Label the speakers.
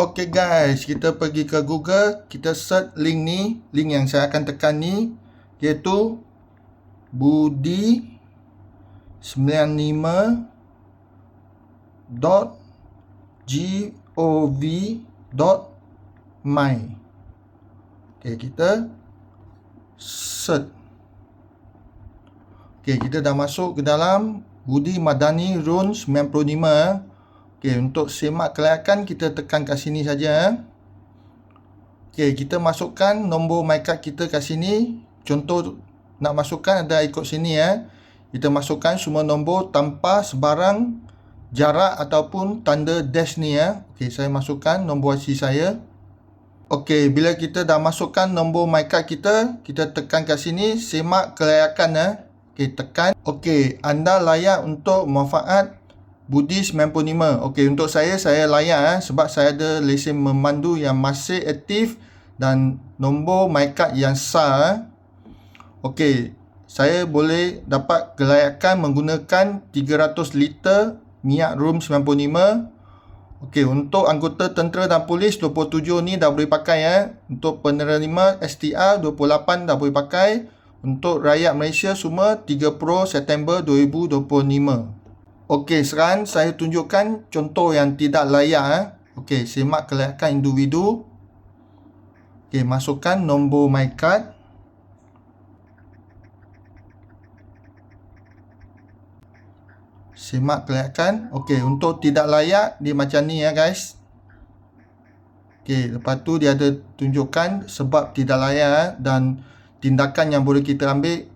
Speaker 1: Okay guys, kita pergi ke Google, kita search link ni, link yang saya akan tekan ni. Iaitu budi 95 dot gov dot my. Okay, kita search. Okay, kita dah masuk ke dalam Budi Madani Run 95 Okey, untuk semak kelayakan kita tekan kat sini saja. Okey, kita masukkan nombor my card kita kat sini. Contoh nak masukkan ada ikut sini ya. Kita masukkan semua nombor tanpa sebarang jarak ataupun tanda dash ni ya. Okey, saya masukkan nombor IC saya. Okey, bila kita dah masukkan nombor my card kita, kita tekan kat sini semak kelayakan ya. Okey, tekan. Okey, anda layak untuk manfaat Budi 95. Okey, untuk saya saya layak eh, sebab saya ada lesen memandu yang masih aktif dan nombor my card yang sah. Eh. Okey, saya boleh dapat kelayakan menggunakan 300 liter minyak room 95. Okey, untuk anggota tentera dan polis 27 ni dah boleh pakai eh. Untuk penerima STR 28 dah boleh pakai. Untuk rakyat Malaysia semua 30 September 2025. Okey, sekarang saya tunjukkan contoh yang tidak layak. Eh. Okey, semak kelayakan individu. Okey, masukkan nombor my card. Semak kelayakan. Okey, untuk tidak layak, dia macam ni ya guys. Okey, lepas tu dia ada tunjukkan sebab tidak layak eh, dan tindakan yang boleh kita ambil